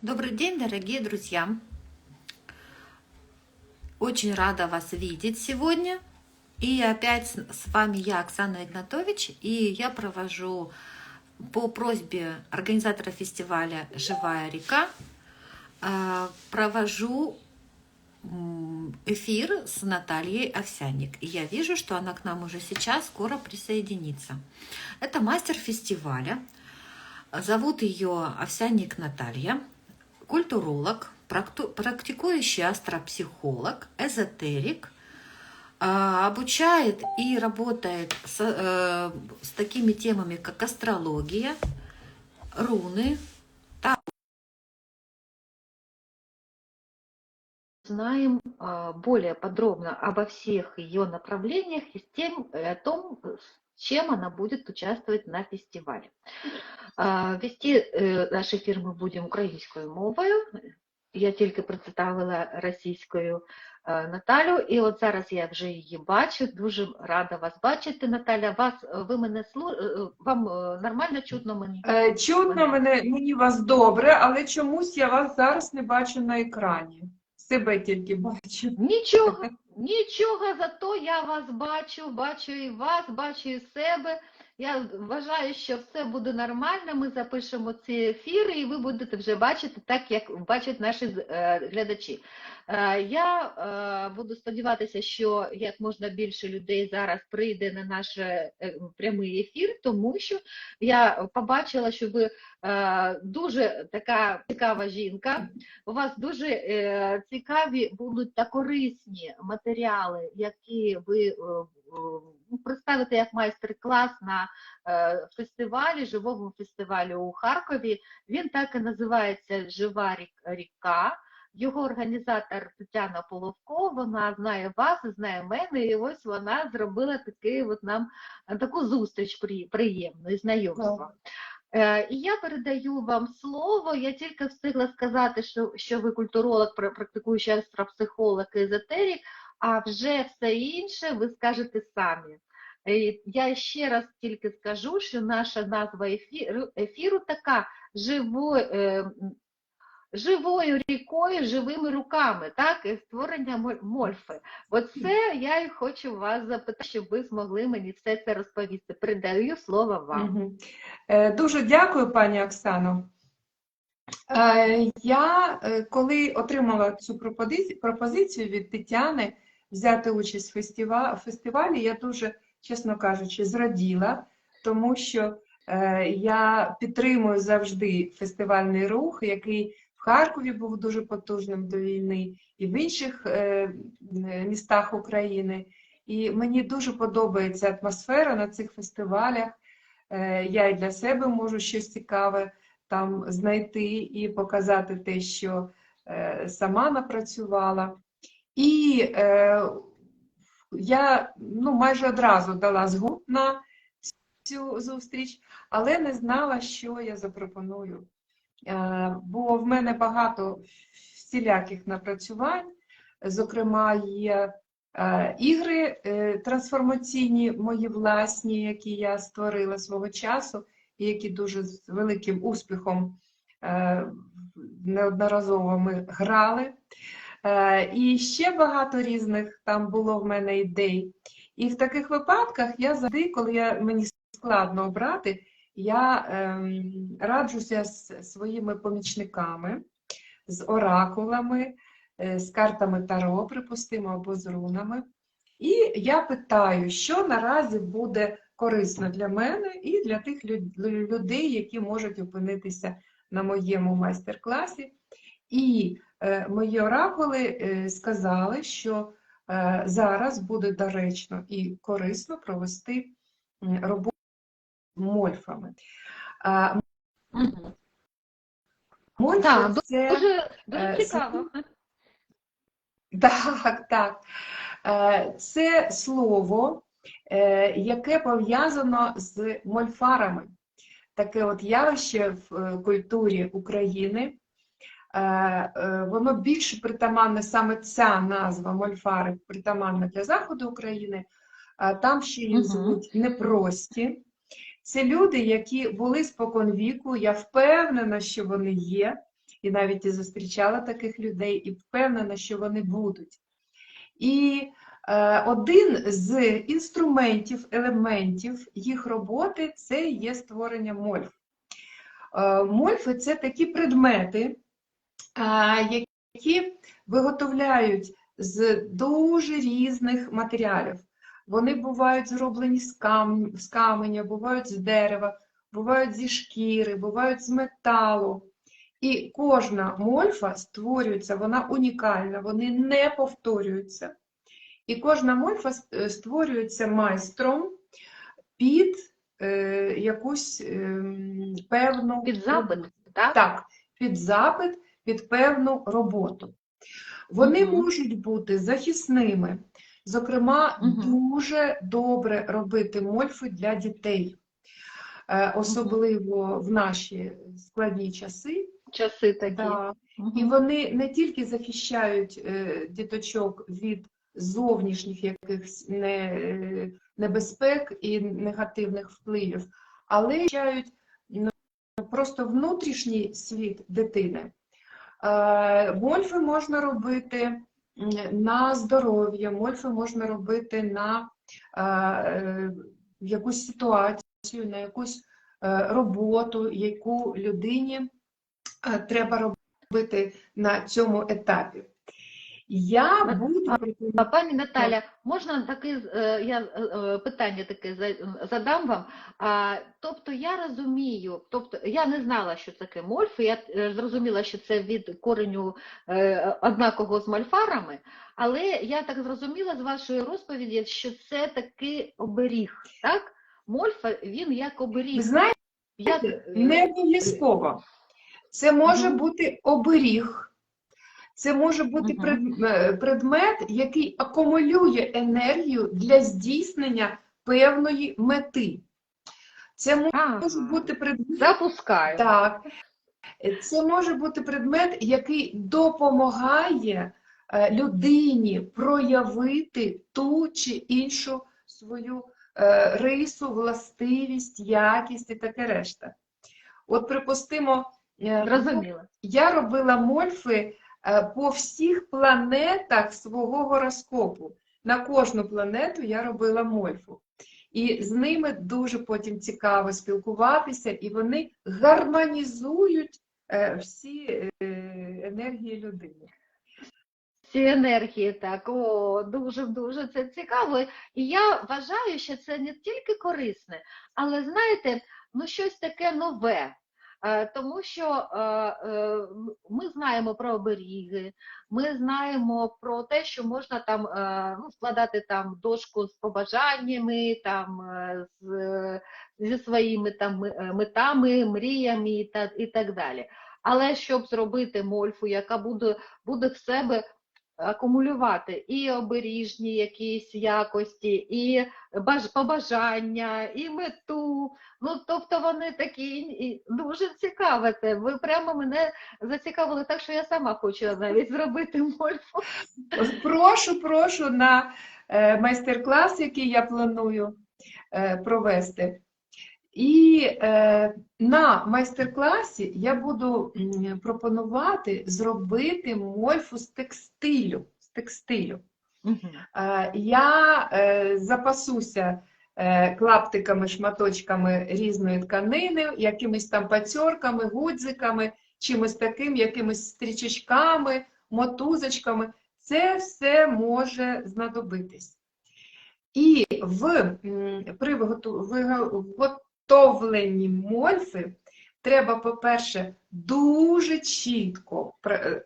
Добрый день, дорогие друзья! Очень рада вас видеть сегодня. И опять с вами я, Оксана Игнатович, и я провожу по просьбе организатора фестиваля «Живая река» а, провожу эфир с Натальей Овсяник. И я вижу, что она к нам уже сейчас скоро присоединится. Это мастер фестиваля. Зовут ее Овсяник Наталья, культуролог, практикующий астропсихолог, эзотерик, а, обучает и работает с, э, с такими темами, как астрология, руны. Знаем а, более подробно обо всех ее направлениях и с тем, о том, чем она будет участвовать на фестивалі. А, Вести е, наш ефір ми будемо українською мовою. Я тільки представила російською Наталю, і от зараз я вже її бачу. Дуже рада вас бачити, Наталя. Вас ви мене слу... е, вам е, нормально чутно мені? Е, Чутно мене, мені вас добре, але чомусь я вас зараз не бачу на екрані. Себе тільки бачу. Нічого, нічого, зато я вас бачу, бачу і вас, бачу і себе. Я вважаю, що все буде нормально. Ми запишемо ці ефіри, і ви будете вже бачити так, як бачать наші е, глядачі. Е, Я е, буду сподіватися, що як можна більше людей зараз прийде на наш прямий ефір, тому що я побачила, що ви дуже така цікава жінка. У вас дуже цікаві будуть та корисні матеріали, які ви е, ну, представите як майстер-клас на е, фестивалі, живому фестивалі у Харкові. Він так і називається Жива рік- ріка. Його організатор Тетяна Половко, вона знає вас, знає мене, і ось вона зробила такий от нам е, таку зустріч приємну і знайомство. І я передаю вам слово. Я тільки встигла сказати, що, що ви культуролог, практикуючий астропсихолог і езотерик, а вже все інше ви скажете самі. Е, Я ще раз тільки скажу, що наша назва ефіру, ефіру така живо, е, живою рікою, живими руками, так, і створення мольфи. Оце я і хочу вас запитати, щоб ви змогли мені все це розповісти. Передаю слово вам. Е, Дуже дякую, пані Оксано. Е, Я, е, коли отримала цю пропозицію від Тетяни взяти участь в фестива- фестивалі, я дуже, чесно кажучи, зраділа, тому що е, я підтримую завжди фестивальний рух, який в Харкові був дуже потужним до війни, і в інших е, містах України. І мені дуже подобається атмосфера на цих фестивалях. Е, Я і для себе можу щось цікаве там знайти і показати те, що сама напрацювала. І е, я ну, майже одразу дала згод на цю зустріч, але не знала, що я запропоную. Е, Бо в мене багато всіляких напрацювань, зокрема, є е, ігри е, трансформаційні, мої власні, які я створила свого часу, і які дуже з великим успіхом е, неодноразово ми грали. Е, І ще багато різних там було в мене ідей. І в таких випадках я завжди, коли я, мені складно обрати, я ем, раджуся з своїми помічниками, з оракулами, е, з картами Таро, припустимо, або з рунами. І я питаю, що наразі буде корисно для мене і для тих людей, які можуть опинитися на моєму майстер-класі. І мої оракули е, сказали, що е, зараз буде доречно і корисно провести роботу з мольфами. А, Мольфи Так, це... Дуже, дуже Е, цікаво. Так, так. Е, Це слово, е, яке пов'язано з мольфарами. Таке от явище в е, культурі України. Е, е, Воно більше притаманне, саме ця назва мольфари притаманна для заходу України. Там ще їх звуть непрості. Це люди, які були споконвіку, я впевнена, що вони є, і навіть і зустрічала таких людей, і впевнена, що вони будуть. І е, один з інструментів, елементів їх роботи це є створення мольф. Е, Мольфи це такі предмети, які виготовляють з дуже різних матеріалів. Вони бувають зроблені з, кам... з каменя, бувають з дерева, бувають зі шкіри, бувають з металу. І кожна мольфа створюється, вона унікальна, вони не повторюються. І кожна мольфа е, створюється майстром під е, якусь ем, певну Під запит, так? так, під запит, під певну роботу. Вони Мгм. можуть бути захисними. Зокрема, Мгм. дуже добре робити мольфи для дітей, Е, особливо в наші складні часи. Часи такі. Да. Мгм. І вони не тільки захищають е, діточок від зовнішніх якихось не, небезпек і негативних впливів, але захищають ну, просто внутрішній світ дитини. Е, Мольфи можна робити на здоров'я, мольфи можна робити на е, е, якусь ситуацію, на якусь роботу, яку людині треба робити на цьому етапі. Я буду пані Наталя, можна таке е, я е, е, питання таке за- задам вам? А, тобто я розумію, тобто я не знала, що таке мольфи, я зрозуміла, що це від кореню однакового з мальфарами, але я так зрозуміла з вашої розповіді, що це такий оберіг, так? Мольфа, він як оберіг. знаєте, е, не обов'язково. Це може бути оберіг, це може бути е, предмет, який акумулює енергію для здійснення певної мети. Це може бути предмет. запускаю. Так. Це може бути предмет, який допомагає е, людині проявити ту чи іншу свою е, рису, властивість, якість і таке решта. От, припустимо, Зрозуміла. я робила мольфи по всіх планетах свого гороскопу. На кожну планету я робила мольфу. І з ними дуже потім цікаво спілкуватися, і вони гармонізують е, всі е, енергії людини. Ці енергії, так, о, дуже-дуже це цікаво. І я вважаю, що це не тільки корисне, але знаєте, ну щось таке нове. Е, Тому що е, е, ми знаємо про оберіги, ми знаємо про те, що можна там ну, складати там дошку з побажаннями, там з, зі своїми там метами, мріями і та і так далі. Але щоб зробити мольфу, яка буде, буде в себе акумулювати і оберіжні якісь якості, і баж, побажання, і мету. Ну, тобто вони такі дуже цікаве. Ви прямо мене зацікавили так, що я сама хочу навіть зробити мольфу. Прошу, прошу на е, майстер-клас, який я планую е, провести. І е, на майстер-класі я буду пропонувати зробити мольфу з текстилю. З текстилю. Е, Я е, запасуся е, клаптиками, шматочками різної тканини, якимись там пацьорками, гудзиками, чимось таким, якимись стрічечками, мотузочками. Це все може знадобитись. І в, при виготу- виготовленні мольфи треба, по-перше, дуже чітко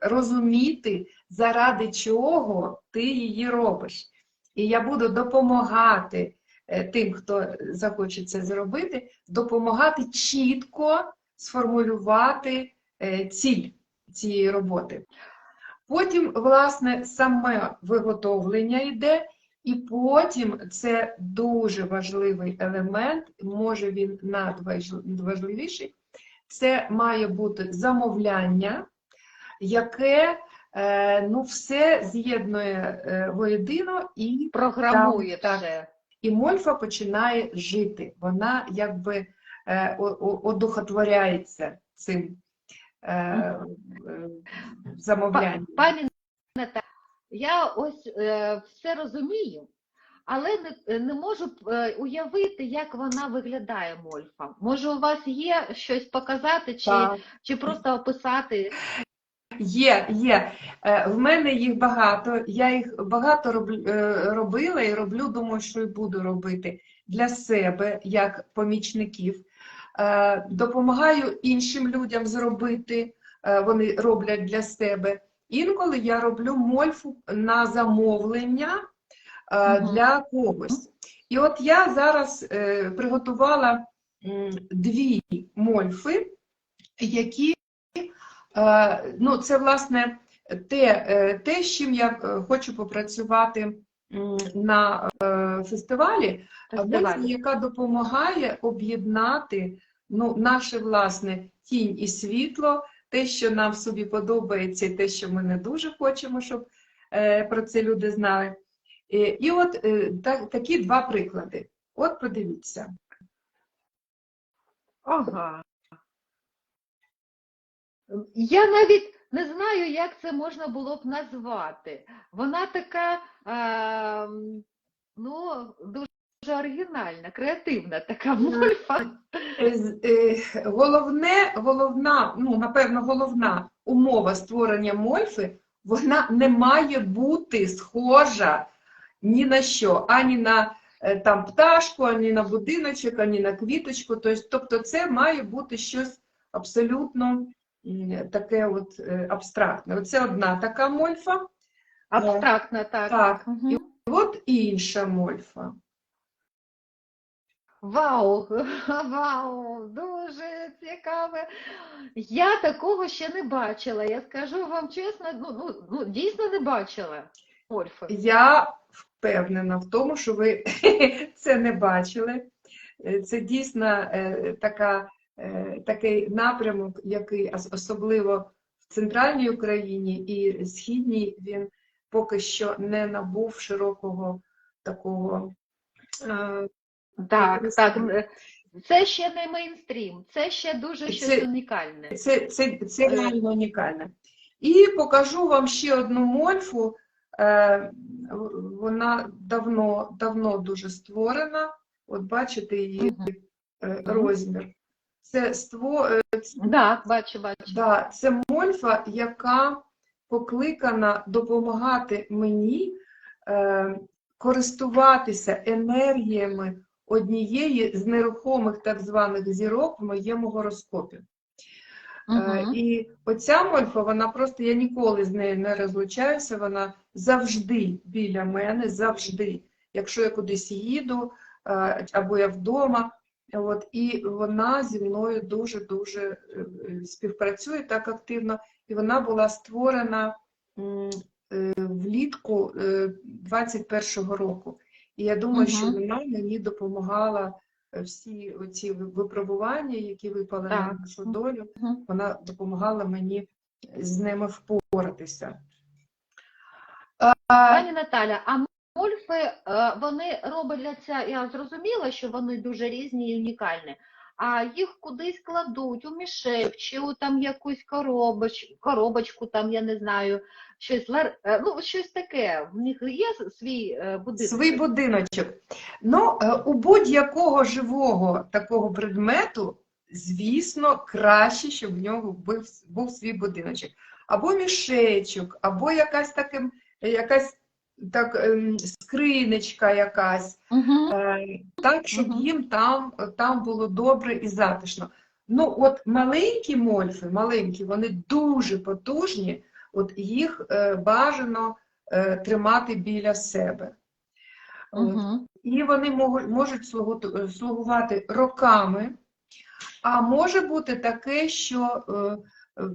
розуміти, заради чого ти її робиш. І я буду допомагати е, тим, хто захоче це зробити, допомагати чітко сформулювати е, ціль цієї роботи. Потім, власне, саме виготовлення йде, і потім це дуже важливий елемент, може він надважливіший, це має бути замовляння, яке е, ну, все з'єднує е, воєдино і Програмує Так, так. і мольфа починає жити. Вона якби е, одухотворяється цим е, е, замовляння. Пані Наталя, я ось е, все розумію, але не, не можу е, уявити, як вона виглядає мольфа. Може, у вас є щось показати, чи, Так. чи просто описати? Є, є. Е, В мене їх багато. Я їх багато роб- е, робила і роблю, думаю, що і буду робити для себе як помічників. Е, Допомагаю іншим людям зробити, вони роблять для себе. Інколи я роблю мольфу на замовлення е, для когось. І от я зараз е, приготувала дві мольфи, які Е, Ну, це, власне, те, те, з чим я хочу попрацювати на фестивалі, мольфа, яка допомагає об'єднати ну, наше власне тінь і світло, те, що нам собі подобається, і те, що ми не дуже хочемо, щоб е, про це люди знали. Е, І от е, так, такі два приклади. От подивіться. Ага. Я навіть не знаю, як це можна було б назвати. Вона така, е, ну, дуже оригінальна, креативна така мольфа. Е, Головне, головна, ну, напевно, головна умова створення мольфи, вона не має бути схожа ні на що, ані на е, там, пташку, ані на будиночок, ані на квіточку. Тобто це має бути щось абсолютно таке от е, абстрактне. Оце одна така мольфа, Абстрактна, так. Так. Мгм. от інша мольфа. Вау, вау, дуже цікаве. Я такого ще не бачила. Я скажу вам чесно, ну, ну, ну дійсно не бачила мольфи. Я впевнена в тому, що ви це не бачили. Е, Це дійсно е, така, е, такий напрямок, який особливо в центральній Україні і східній він поки що не набув широкого такого. Е, Так, так. Е, Це ще не мейнстрім, це ще дуже Це- щось унікальне. Це, це, це реально унікальне. І покажу вам ще одну мольфу. Е, Вона давно, давно дуже створена. От бачите її е, розмір. Це, ство, е, Так, бачу, бачу. да, це мольфа, яка покликана допомагати мені е, користуватися енергіями однієї з нерухомих так званих зірок в моєму гороскопі. Мгм. І оця мольфа, вона просто, я ніколи з нею не розлучаюся, вона завжди біля мене, завжди. Якщо я кудись їду, е, або я вдома, от, і вона зі мною дуже-дуже е, співпрацює так активно, і вона була створена влітку е, 21-го року. І я думаю, що вона мені допомагала е, всі оці випробування, які випали на нашу долю, угу. вона допомагала мені з ними впоратися. Пані Наталя, а мольфи, е, вони робляться, я зрозуміла, що вони дуже різні і унікальні, а їх кудись кладуть у мішек, чи у там якусь коробоч, коробочку, там, я не знаю, щось, е, ну, щось таке. В них є свій е, будинок? Свій будиночок. Ну, е, у будь-якого живого такого предмету, звісно, краще, щоб в нього був, був свій будиночок. Або мішечок, або якась таким, якась так, ем, скринечка якась. Угу. Е, так, щоб Мгм. їм там, там було добре і затишно. Ну, от маленькі мольфи, маленькі, вони дуже потужні, от їх е, бажано е, тримати біля себе. От. Угу. І вони можуть, можуть слугу- слугувати роками, а може бути таке, що е, е,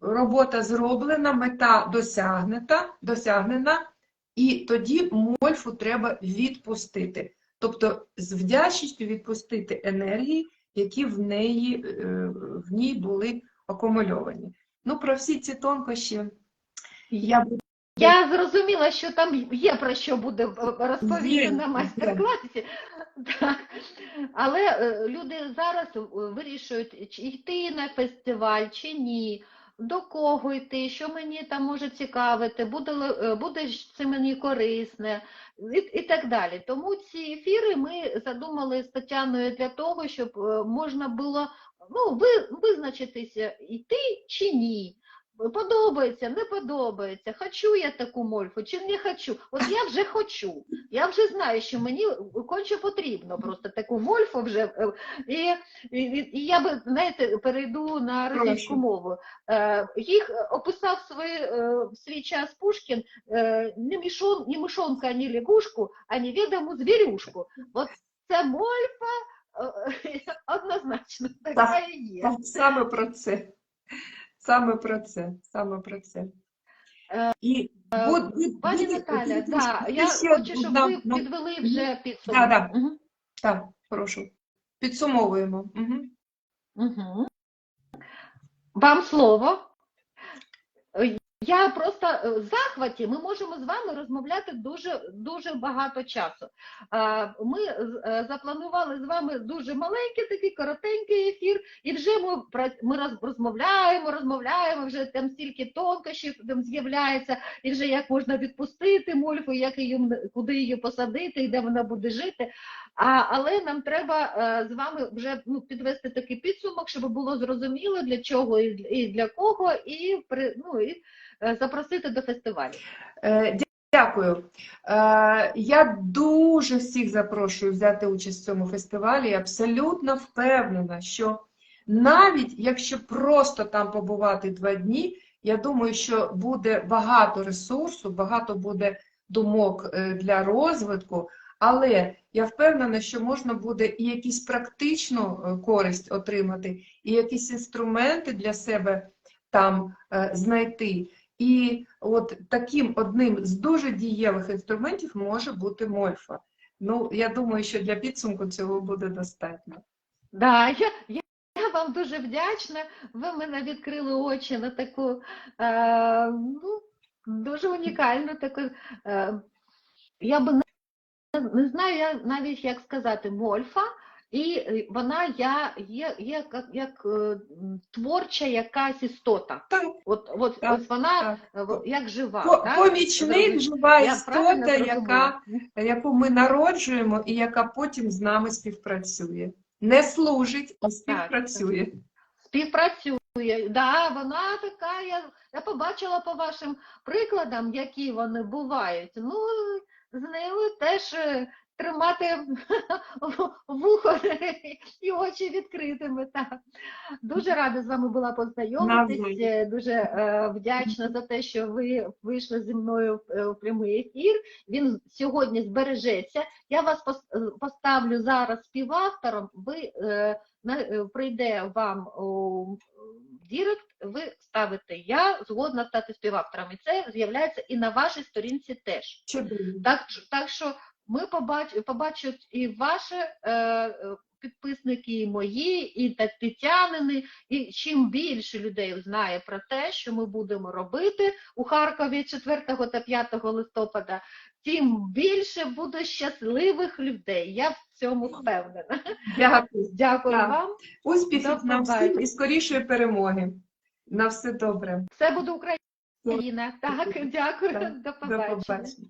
робота зроблена, мета досягнута, досягнена, і тоді мольфу треба відпустити. Тобто з вдячністю відпустити енергії, які в, неї, е, в ній були акумульовані. Ну, про всі ці тонкощі я буду Я зрозуміла, що там є про що буде розповісти на майстер-класі. Але е, люди зараз е, вирішують, чи йти на фестиваль чи ні, до кого йти, що мені там може цікавити, буде, е, буде це мені корисне і, і так далі. Тому ці ефіри ми задумали з Тетяною для того, щоб е, можна було ну, ви, визначитися, йти чи ні. Подобається, не подобається, хочу я таку мольфу чи не хочу. От я вже хочу. Я вже знаю, що мені конче потрібно просто таку мольфу вже. е, І, і, і я би, знаєте, перейду на російську мову. Е, їх описав свій, е, в свій час Пушкін е, не, мішон, не мишонка, не лягушку, а невідому звірюшку. От це мольфа е, однозначно така і є. Так, саме про це. Саме про це. Саме про це. Е, І е, буд- буд- Пані Наталя, да, я ще хочу, щоб нам, ви ну, підвели вже підсумок. Да, да. Угу. Так, прошу. Підсумовуємо. Угу. Угу. Вам слово. Е, Я просто е, в захваті, ми можемо з вами розмовляти дуже, дуже багато часу. Ми з- е, запланували з вами дуже маленький такий коротенький ефір, і вже ми, ми роз- розмовляємо, розмовляємо, вже там стільки тонкощів там з'являється, і вже як можна відпустити мольфу, як її, куди її посадити, і де вона буде жити. А, але нам треба е, з вами вже ну, підвести такий підсумок, щоб було зрозуміло для чого і, для- кого, і, ну, і е, запросити до фестивалю. Е, Дякую. Я дуже всіх запрошую взяти участь в цьому фестивалі. Я абсолютно впевнена, що навіть якщо просто там побувати два дні, я думаю, що буде багато ресурсу, багато буде думок для розвитку, але я впевнена, що можна буде і якусь практичну е, користь отримати, і якісь інструменти для себе там е, знайти. І от таким одним з дуже дієвих інструментів може бути мольфа. Ну, я думаю, що для підсумку цього буде достатньо. Да, я, я, я вам дуже вдячна. Ви мене відкрили очі на таку е, ну, дуже унікальну таку. Е, я би не, знаю я навіть як сказати мольфа. І е, вона я, є, є як, як е, творча якась істота. Так, От, от, Так, ось вона так. е, як жива. По- так? Помічник, жива Я істота, яка, яку ми народжуємо і яка потім з нами співпрацює. Не служить, а співпрацює. Співпрацює. Да, вона така, я, я побачила по вашим прикладам, які вони бувають. Ну, з нею теж е, тримати вухо і очі відкритими. Так. Дуже рада з вами була познайомитись. Е, Дуже е, вдячна за те, що ви вийшли зі мною в, е, прямий ефір. Він сьогодні збережеться. Я вас е, поставлю зараз співавтором. Ви прийде вам Дірект, ви ставите я згодна стати співавтором. І це з'являється і на вашій сторінці теж. Чудово. Так, так що ми побач, побачать і ваші е, е, підписники, і мої, і Тетянини. І чим більше людей знає про те, що ми будемо робити у Харкові 4 та 5 листопада, тим більше буде щасливих людей. Я в цьому впевнена. Дякую. Дякую Так. вам. Успіхів нам всім і скорішої перемоги. На все добре. Все буде Україна. Так, дякую. Так, До До побачення. побачення.